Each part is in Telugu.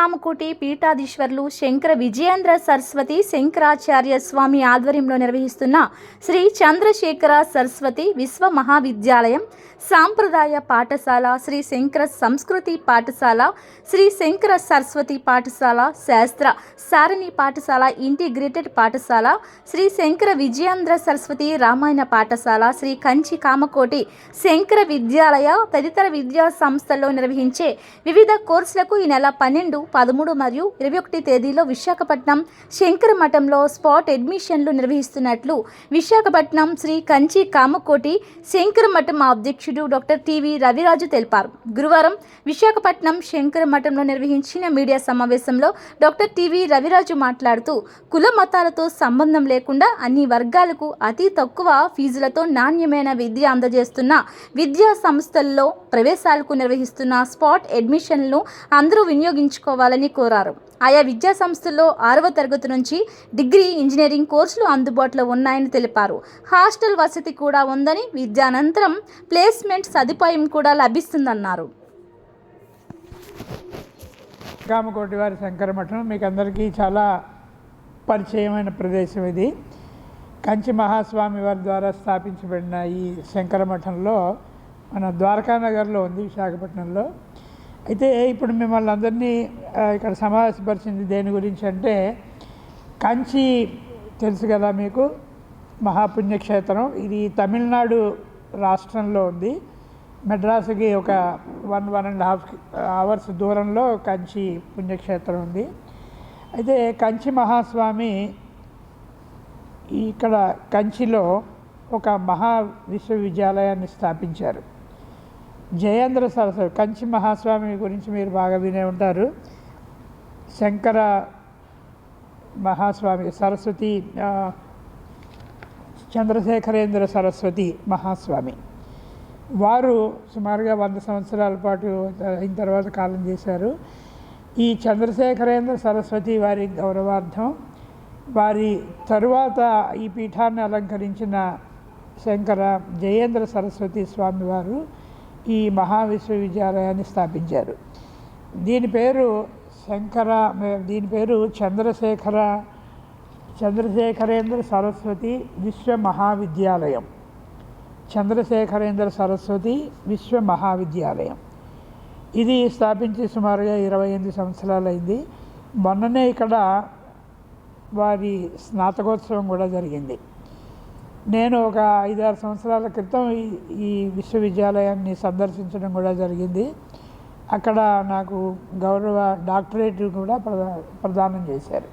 కామకోటి పీఠాధీశ్వర్లు శంకర విజయేంద్ర సరస్వతి శంకరాచార్య స్వామి ఆధ్వర్యంలో నిర్వహిస్తున్న శ్రీ చంద్రశేఖర సరస్వతి విశ్వ మహావిద్యాలయం సాంప్రదాయ పాఠశాల శ్రీ శంకర సంస్కృతి పాఠశాల శ్రీ శంకర సరస్వతి పాఠశాల శాస్త్ర సారణి పాఠశాల ఇంటిగ్రేటెడ్ పాఠశాల శ్రీ శంకర విజయేంద్ర సరస్వతి రామాయణ పాఠశాల శ్రీ కంచి కామకోటి శంకర విద్యాలయ తదితర విద్యా సంస్థల్లో నిర్వహించే వివిధ కోర్సులకు ఈ నెల పన్నెండు పదమూడు మరియు ఇరవై ఒకటి తేదీలో విశాఖపట్నం శంకర మఠంలో స్పాట్ అడ్మిషన్లు నిర్వహిస్తున్నట్లు విశాఖపట్నం శ్రీ కంచి కామకోటి శంకర మఠం అధ్యక్షుడు డాక్టర్ టివి రవిరాజు తెలిపారు. గురువారం విశాఖపట్నం శంకర మఠంలో నిర్వహించిన మీడియా సమావేశంలో డాక్టర్ టివి రవిరాజు మాట్లాడుతూ కుల మతాలతో సంబంధం లేకుండా అన్ని వర్గాలకు అతి తక్కువ ఫీజులతో నాణ్యమైన విద్య అందజేస్తున్న విద్యా సంస్థల్లో ప్రవేశాలకు నిర్వహిస్తున్న స్పాట్ అడ్మిషన్లను అందరూ వినియోగించుకోవాలని కోరారు. ఆయా విద్యా సంస్థల్లో ఆరవ తరగతి నుంచి డిగ్రీ ఇంజనీరింగ్ కోర్సులు అందుబాటులో ఉన్నాయని తెలిపారు. హాస్టల్ వసతి కూడా ఉందని విద్యానంతరం ప్లేస్మెంట్ సదుపాయం కూడా లభిస్తుందన్నారు. కామకోటి వారి శంకరమఠం మీకు అందరికీ చాలా పరిచయమైన ప్రదేశం ఇది. కంచి మహాస్వామి వారి ద్వారా స్థాపించబడిన ఈ శంకరమఠంలో మన ద్వారకానగర్లో ఉంది విశాఖపట్నంలో. అయితే ఇప్పుడు మిమ్మల్ని అందరినీ ఇక్కడ సమావేశపరిచింది దేని గురించి అంటే కంచి తెలుసు కదా మీకు మహాపుణ్యక్షేత్రం. ఇది తమిళనాడు రాష్ట్రంలో ఉంది. మెడ్రాస్కి ఒక one one and half hours దూరంలో కంచి పుణ్యక్షేత్రం ఉంది. అయితే కంచి మహాస్వామి ఇక్కడ కంచిలో ఒక మహా విశ్వవిద్యాలయాన్ని స్థాపించారు. జయేంద్ర సరస్వతి కంచి మహాస్వామి గురించి మీరు బాగా వినే ఉంటారు. శంకర మహాస్వామి సరస్వతి చంద్రశేఖరేంద్ర సరస్వతి మహాస్వామి. వారు సుమారుగా వంద సంవత్సరాల పాటు అయిన తర్వాత కాలం చేశారు. ఈ చంద్రశేఖరేంద్ర సరస్వతి వారి గౌరవార్థం వారి తరువాత ఈ పీఠాన్ని అలంకరించిన శంకర జయేంద్ర సరస్వతి స్వామివారు ఈ మహా విశ్వవిద్యాలయాన్ని స్థాపించారు. దీని పేరు శంకర దీని పేరు చంద్రశేఖర చంద్రశేఖరేంద్ర సరస్వతి విశ్వ మహావిద్యాలయం. చంద్రశేఖరేంద్ర సరస్వతి విశ్వ మహావిద్యాలయం. ఇది స్థాపించి సుమారుగా ఇరవై ఎనిమిది సంవత్సరాలైంది. మొన్ననే ఇక్కడ వారి స్నాతకోత్సవం కూడా జరిగింది. నేను ఒక ఐదారు సంవత్సరాల క్రితం ఈ ఈ విశ్వవిద్యాలయాన్ని సందర్శించడం కూడా జరిగింది. అక్కడ నాకు గౌరవ డాక్టరేట్ కూడా ప్రదా ప్రదానం చేశారు.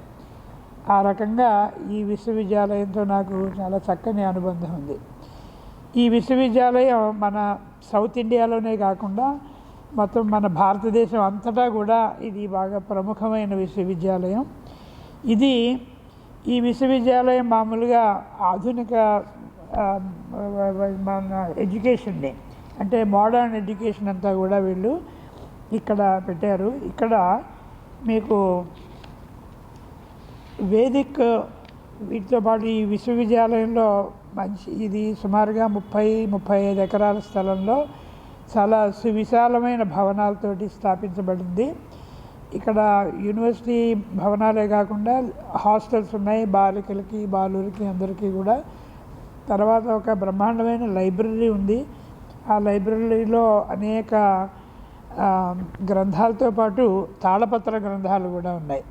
ఆ రకంగా ఈ విశ్వవిద్యాలయంతో నాకు చాలా చక్కని అనుబంధం ఉంది. ఈ విశ్వవిద్యాలయం మన సౌత్ ఇండియాలోనే కాకుండా మొత్తం మన భారతదేశం అంతటా కూడా ఇది బాగా ప్రముఖమైన విశ్వవిద్యాలయం. ఇది ఈ విశ్వవిద్యాలయం మామూలుగా ఆధునిక మన ఎడ్యుకేషన్ని. అంటే మోడర్న్ ఎడ్యుకేషన్ అంతా కూడా వీళ్ళు ఇక్కడ పెట్టారు. ఇక్కడ మీకు వేదిక్ వీటితో పాటు ఈ విశ్వవిద్యాలయంలో మంచి ఇది సుమారుగా ముప్పై ముప్పై ఐదు ఎకరాల స్థలంలో చాలా సువిశాలమైన భవనాలతోటి స్థాపించబడింది. ఇక్కడ యూనివర్సిటీ భవనాలే కాకుండా హాస్టల్స్ ఉన్నాయి బాలికలకి బాలులకి అందరికీ కూడా. తర్వాత ఒక బ్రహ్మాండమైన లైబ్రరీ ఉంది. ఆ లైబ్రరీలో అనేక గ్రంథాలతో పాటు తాళపత్ర గ్రంథాలు కూడా ఉన్నాయి.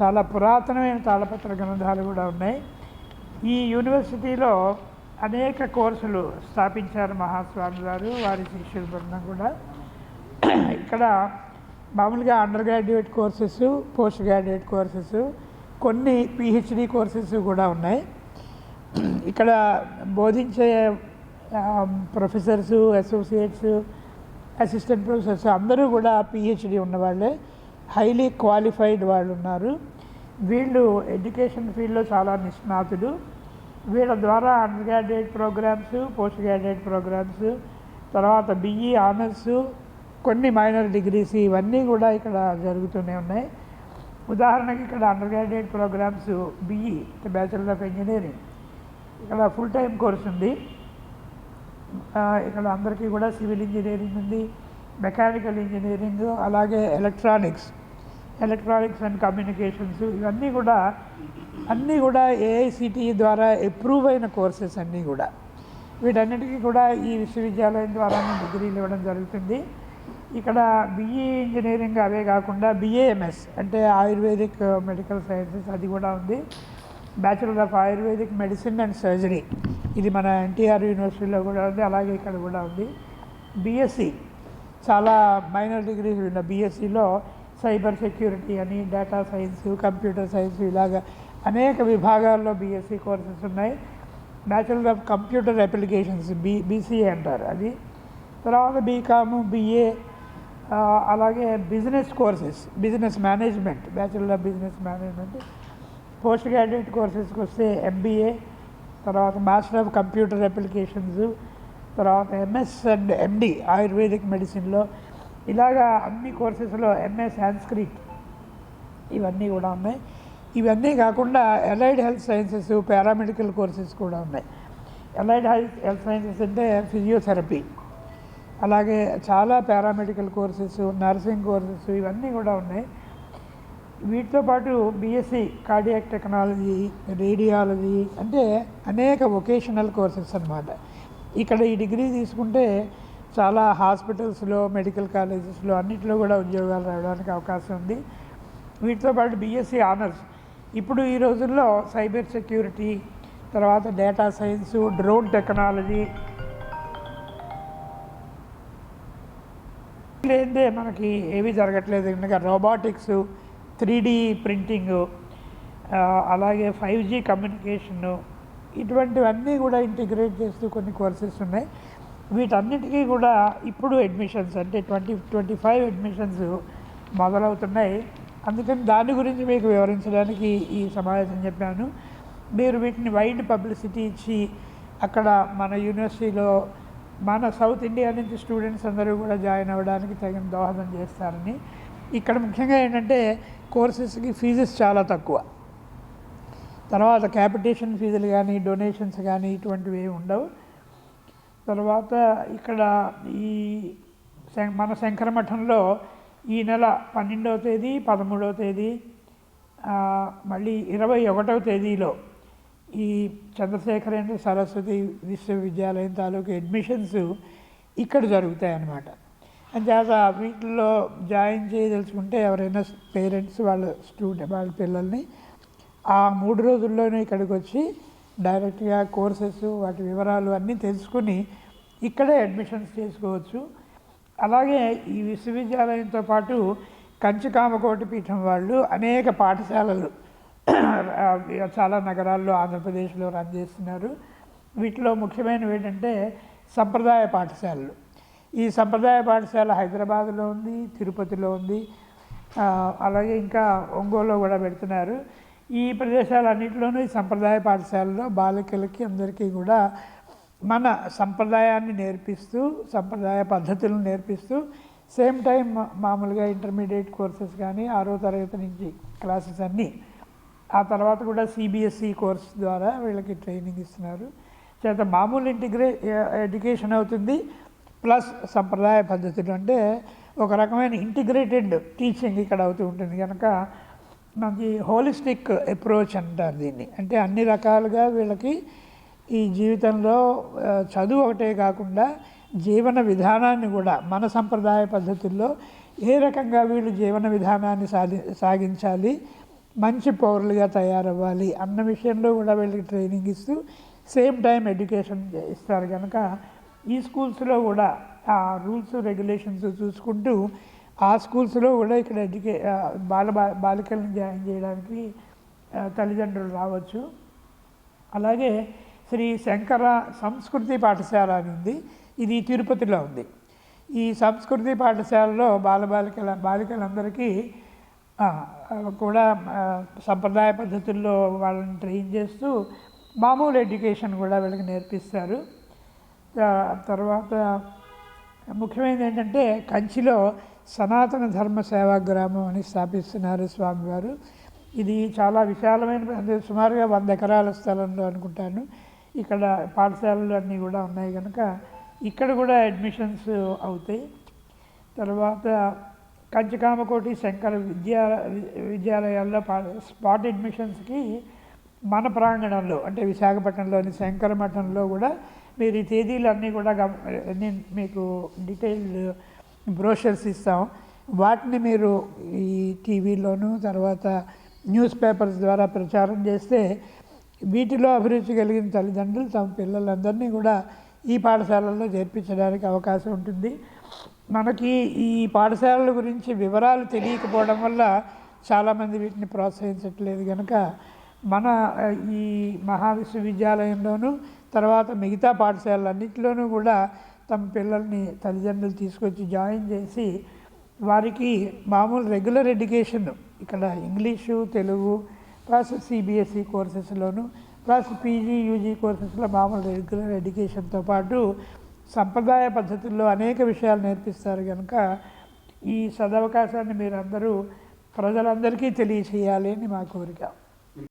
చాలా పురాతనమైన తాళపత్ర గ్రంథాలు కూడా ఉన్నాయి. ఈ యూనివర్సిటీలో అనేక కోర్సులు స్థాపించారు మహాస్వామి గారు వారి శిష్యుల బృందం కూడా. ఇక్కడ మామూలుగా undergraduate courses postgraduate courses కొన్ని పిహెచ్డి కోర్సెస్ కూడా ఉన్నాయి. ఇక్కడ బోధించే ప్రొఫెసర్స్ అసోసియేట్స్ అసిస్టెంట్ ప్రొఫెసర్స్ అందరూ కూడా పిహెచ్డి ఉన్నవాళ్ళే. హైలీ క్వాలిఫైడ్ వాళ్ళు ఉన్నారు వీళ్ళు ఎడ్యుకేషన్ ఫీల్డ్లో చాలా నిష్ణాతులు. వీళ్ళ ద్వారా undergraduate programmes postgraduate programmes తర్వాత బిఈ ఆనర్సు కొన్ని మైనర్ డిగ్రీస్ ఇవన్నీ కూడా ఇక్కడ జరుగుతూనే ఉన్నాయి. ఉదాహరణకి ఇక్కడ undergraduate programmes BE bachelor of engineering ఇక్కడ ఫుల్ టైం కోర్స్ ఉంది. ఇక్కడ అందరికీ కూడా సివిల్ ఇంజనీరింగ్ ఉంది మెకానికల్ ఇంజనీరింగ్ అలాగే ఎలక్ట్రానిక్స్ ఎలక్ట్రానిక్స్ అండ్ కమ్యూనికేషన్స్ ఇవన్నీ కూడా అన్నీ కూడా ఏఐసిటిఈ ద్వారా అప్రూవ్ అయిన కోర్సెస్ అన్నీ కూడా. వీటన్నిటికీ కూడా ఈ విశ్వవిద్యాలయం ద్వారా డిగ్రీలు ఇవ్వడం జరుగుతుంది. ఇక్కడ బిఈ ఇంజనీరింగ్ అవే కాకుండా బిఏఎంఎస్ అంటే ఆయుర్వేదిక్ మెడికల్ సైన్సెస్ అది కూడా ఉంది. Bachelor of Ayurvedic medicine and surgery ఇది మన ఎన్టీఆర్ యూనివర్సిటీలో కూడా ఉంది అలాగే ఇక్కడ కూడా ఉంది. బిఎస్సి చాలా మైనర్ డిగ్రీస్ ఉన్న బీఎస్సీలో సైబర్ సెక్యూరిటీ అని డేటా సైన్స్ కంప్యూటర్ సైన్స్ ఇలాగ అనేక విభాగాల్లో బీఎస్సీ కోర్సెస్ ఉన్నాయి. Bachelor of computer applications B BCA అంటారు అది. తర్వాత బీకాము బీఏ అలాగే business courses business management bachelor of business management postgraduate కోర్సెస్కి వస్తే ఎంబీఏ తర్వాత మాస్టర్ ఆఫ్ కంప్యూటర్ అప్లికేషన్స్ తర్వాత ఎంఎస్ అండ్ ఎండి ఆయుర్వేదిక్ మెడిసిన్లో. ఇలాగా అన్ని కోర్సెస్లో ఎంఏ సాంస్క్రిట్ ఇవన్నీ కూడా ఉన్నాయి. ఇవన్నీ కాకుండా allied health sciences paramedical courses కూడా ఉన్నాయి. ఎలైడ్ హెల్త్ హెల్త్ సైన్సెస్ అంటే ఫిజియోథెరపీ. అలాగే చాలా పారామెడికల్ కోర్సెస్ నర్సింగ్ కోర్సెస్ ఇవన్నీ కూడా ఉన్నాయి. వీటితో పాటు బీఎస్సీ కార్డియాక్ టెక్నాలజీ రేడియాలజీ అంటే అనేక వొకేషనల్ కోర్సెస్ అన్నమాట. ఇక్కడ ఈ డిగ్రీ తీసుకుంటే చాలా హాస్పిటల్స్లో మెడికల్ కాలేజెస్లో అన్నింటిలో కూడా ఉద్యోగాలు రావడానికి అవకాశం ఉంది. వీటితో పాటు బీఎస్సీ ఆనర్స్. ఇప్పుడు ఈ రోజుల్లో సైబర్ సెక్యూరిటీ తర్వాత డేటా సైన్సు డ్రోన్ టెక్నాలజీ లేదే మనకి ఏవి జరగట్లేదు. ఇంకా రోబాటిక్స్ త్రీ డి ప్రింటింగ్ అలాగే ఫైవ్ జీ కమ్యూనికేషను ఇటువంటివన్నీ కూడా ఇంటిగ్రేట్ చేస్తూ కొన్ని కోర్సెస్ ఉన్నాయి. వీటన్నిటికీ కూడా ఇప్పుడు అడ్మిషన్స్ అంటే ట్వంటీ ట్వంటీ ఫైవ్ అడ్మిషన్స్ మొదలవుతున్నాయి. అందుకని దాని గురించి మీకు వివరించడానికి ఈ సమావేశం చెప్పాను. మీరు వీటిని వైడ్ పబ్లిసిటీ ఇచ్చి అక్కడ మన యూనివర్సిటీలో మన సౌత్ ఇండియా నుంచి స్టూడెంట్స్ అందరూ కూడా జాయిన్ అవ్వడానికి తగిన దోహదం చేస్తారని. ఇక్కడ ముఖ్యంగా ఏంటంటే కోర్సెస్కి ఫీజెస్ చాలా తక్కువ. తర్వాత క్యాపిటేషన్ ఫీజులు కానీ డొనేషన్స్ కానీ ఇటువంటివి ఏమి ఉండవు. తర్వాత ఇక్కడ ఈ శం- మన శంకరమఠంలో ఈ నెల పన్నెండవ తేదీ పదమూడవ తేదీ మళ్ళీ ఇరవై ఒకటవ తేదీలో ఈ చంద్రశేఖరేంద్ర సరస్వతి విశ్వవిద్యాలయం తాలూకు అడ్మిషన్స్ ఇక్కడ జరుగుతాయి అన్నమాట అంచేత వీటిల్లో జాయిన్ చేయదలుచుకుంటే ఎవరైనా పేరెంట్స్ వాళ్ళ స్టూడెంట్ వాళ్ళ పిల్లల్ని ఆ మూడు రోజుల్లోనే ఇక్కడికి వచ్చి డైరెక్ట్గా కోర్సెస్ వాటి వివరాలు అన్నీ తెలుసుకుని ఇక్కడే అడ్మిషన్స్ చేసుకోవచ్చు. అలాగే ఈ విశ్వవిద్యాలయంతో పాటు కంచికామకోటి పీఠం వాళ్ళు అనేక పాఠశాలలు చాలా నగరాల్లో ఆంధ్రప్రదేశ్లో రన్ చేస్తున్నారు. వీటిలో ముఖ్యమైనవి ఏంటంటే సంప్రదాయ పాఠశాలలు. ఈ సంప్రదాయ పాఠశాల హైదరాబాద్లో ఉంది తిరుపతిలో ఉంది అలాగే ఇంకా ఒంగోలులో కూడా పెడుతున్నారు. ఈ ప్రదేశాలన్నింటిలోనూ ఈ సంప్రదాయ పాఠశాలలో బాలికలకి అందరికీ కూడా మన సంప్రదాయాన్ని నేర్పిస్తూ సంప్రదాయ పద్ధతులను నేర్పిస్తూ సేమ్ టైం మామూలుగా ఇంటర్మీడియట్ కోర్సెస్ కానీ ఆరో తరగతి నుంచి క్లాసెస్ అన్నీ ఆ తర్వాత కూడా సిబిఎస్ఈ కోర్స్ ద్వారా వీళ్ళకి ట్రైనింగ్ ఇస్తున్నారు. చేత మామూలు ఇంటిగ్రే ఎడ్యుకేషన్ అవుతుంది. ప్లస్ సంప్రదాయ పద్ధతులు అంటే ఒక రకమైన ఇంటిగ్రేటెడ్ టీచింగ్ ఇక్కడ అవుతూ ఉంటుంది. కనుక మనకి హోలిస్టిక్ అప్రోచ్ అంటారు దీన్ని. అంటే అన్ని రకాలుగా వీళ్ళకి ఈ జీవితంలో చదువు ఒకటే కాకుండా జీవన విధానాన్ని కూడా మన సంప్రదాయ పద్ధతుల్లో ఏ రకంగా వీళ్ళు జీవన విధానాన్ని సాధి సాగించాలి మంచి పౌరులుగా తయారవ్వాలి అన్న విషయంలో కూడా వీళ్ళకి ట్రైనింగ్ ఇస్తూ సేమ్ టైం ఎడ్యుకేషన్ ఇస్తారు కనుక ఈ స్కూల్స్లో కూడా ఆ రూల్స్ రెగ్యులేషన్స్ చూసుకుంటూ ఆ స్కూల్స్లో కూడా ఇక్కడ ఎడ్యుకే బాల బాలికలను జాయిన్ చేయడానికి తల్లిదండ్రులు రావచ్చు. అలాగే శ్రీ శంకర సంస్కృతి పాఠశాల అని ఉంది. ఇది తిరుపతిలో ఉంది. ఈ సంస్కృతి పాఠశాలలో బాలబాలికల బాలికలందరికీ కూడా సంప్రదాయ పద్ధతుల్లో వాళ్ళని ట్రైన్ చేస్తూ మామూలు ఎడ్యుకేషన్ కూడా వీళ్ళకి నేర్పిస్తారు. తర్వాత ముఖ్యమైనది ఏంటంటే కంచిలో సనాతన ధర్మ సేవా గ్రామం అని స్థాపిస్తున్నారు స్వామివారు ఇది చాలా విశాలమైన అంటే సుమారుగా వంద ఎకరాల స్థలంలో అనుకుంటాను. ఇక్కడ పాఠశాలలు అన్నీ కూడా ఉన్నాయి కనుక ఇక్కడ కూడా అడ్మిషన్స్ అవుతాయి. తర్వాత కంచికామకోటి శంకర విద్యా విద్యాలయాల్లో పా- స్పాట్ అడ్మిషన్స్కి మన ప్రాంగణంలో అంటే విశాఖపట్నంలోని శంకర మఠంలో కూడా మీరు ఈ తేదీలన్నీ కూడా గమ నేను మీకు డీటెయిల్డ్ బ్రోషర్స్ ఇస్తాం. వాటిని మీరు ఈ టీవీలోను తర్వాత న్యూస్ పేపర్స్ ద్వారా ప్రచారం చేస్తే వీటిలో అభిరుచి కలిగిన తల్లిదండ్రులు తమ పిల్లలందరినీ కూడా ఈ పాఠశాలల్లో చేర్పించడానికి అవకాశం ఉంటుంది. మనకి ఈ పాఠశాలల గురించి వివరాలు తెలియకపోవడం వల్ల చాలామంది వీటిని ప్రోత్సహించట్లేదు కనుక మన ఈ మహా విశ్వవిద్యాలయంలోనూ తర్వాత మిగతా పాఠశాలలన్నింటిలోనూ కూడా తమ పిల్లల్ని తల్లిదండ్రులు తీసుకొచ్చి జాయిన్ చేసి వారికి మామూలు రెగ్యులర్ ఎడ్యుకేషన్ ఇక్కడ ఇంగ్లీషు తెలుగు ప్లస్ సిబిఎస్ఈ కోర్సెస్లోను ప్లస్ పీజీ యూజీ కోర్సెస్లో మామూలు రెగ్యులర్ ఎడ్యుకేషన్తో పాటు సంప్రదాయ పద్ధతుల్లో అనేక విషయాలు నేర్పిస్తారు కనుక ఈ సదవకాశాన్ని మీరందరూ ప్రజలందరికీ తెలియచేయాలి అని మా కోరిక.